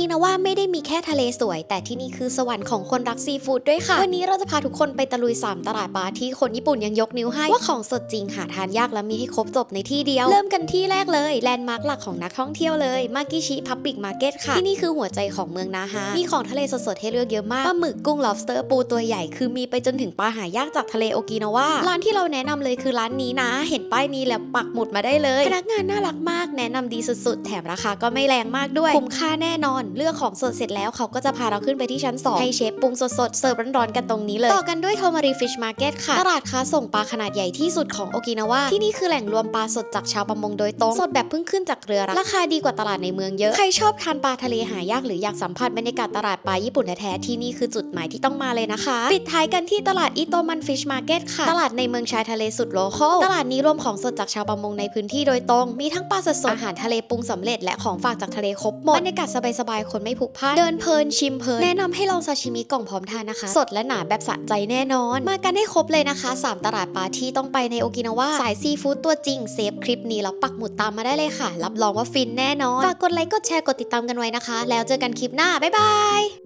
กินาวาไม่ได้มีแค่ทะเลสวย แต่ที่นี่คือสวรรค์ของคนรักซีฟู้ดด้วยค่ะ วันนี้เราจะพาทุกคนไปตะลุย 3 ตลาดปลาที่คนญี่ปุ่นยังยกนิ้วให้ ว่าของสดจริงหาทานยากและมีให้ครบจบในที่เดียว เริ่มกันที่แรกเลยแลนด์มาร์คหลักของนักท่องเที่ยวเลยมากิชิพับบิกมาร์เก็ตค่ะ ที่นี่คือหัวใจของเมืองนาฮามีของทะเลสดๆให้เลือกเยอะมากปลาหมึกกุ้ง lobster ปูตัวใหญ่ คือมีไปจนถึงปลาหายากจากทะเลโอกินาวาร้านที่เราแนะนำเลยคือร้านนี้นะ เห็นป้ายนี้แล้วปักหมุดมาได้เลย พนักงานน่ารักมากแนะนำดีสุดๆ แถมราคาก็ไม่แรงมากด้วยคุ้มค่าแน่นอนเลือกของสดเสร็จแล้วเขาก็จะพาเราขึ้นไปที่ชั้น 2 ให้เชฟปรุงสดๆ เสิร์ฟร้อนๆกันตรงนี้เลย ต่อกันด้วยโทมารีฟิชมาร์เก็ตค่ะ ตลาดค้าส่งปลาขนาดใหญ่ที่สุดของโอกินาวาที่นี่คือแหล่งรวมปลาสดจากชาวประมงโดยตรง สดแบบเพิ่งขึ้นจากเรือราคาดีกว่าตลาดในเมืองเยอะ ใครชอบทานปลาทะเลหายากหรืออยากสัมผัสบรรยากาศตลาดปลาญี่ปุ่นแท้ๆที่นี่คือจุดหมายที่ต้องมาเลยนะคะ ปิดท้ายกันที่ตลาดอิโตมันฟิชมาร์เก็ตค่ะ ตลาดในเมืองชายทะเลสุดโลคอลตลาดนี้รวมของสดจากชาวประมงในพื้นที่โดยตรง มีทั้งปลาสดๆอาหารทะเลปรุงสำเร็จและของฝากจากทะเลครบหมดบรรยากาศสบายๆคนไม่ผูกพันเดินเพลินชิมเพลินแนะนำให้ลองซาชิมิกล่องพร้อมทานนะคะ สดและหนาแบบสะใจแน่นอน มากันให้ครบเลยนะคะ 3 ตลาดปลาที่ต้องไปในโอกินาวาสายซีฟู้ดตัวจริงเซฟคลิปนี้แล้วปักหมุดตามมาได้เลยค่ะ รับรองว่าฟินแน่นอนฝากกดไลค์กดแชร์กดติดตามกันไว้นะคะ แล้วเจอกันคลิปหน้าบ๊ายบาย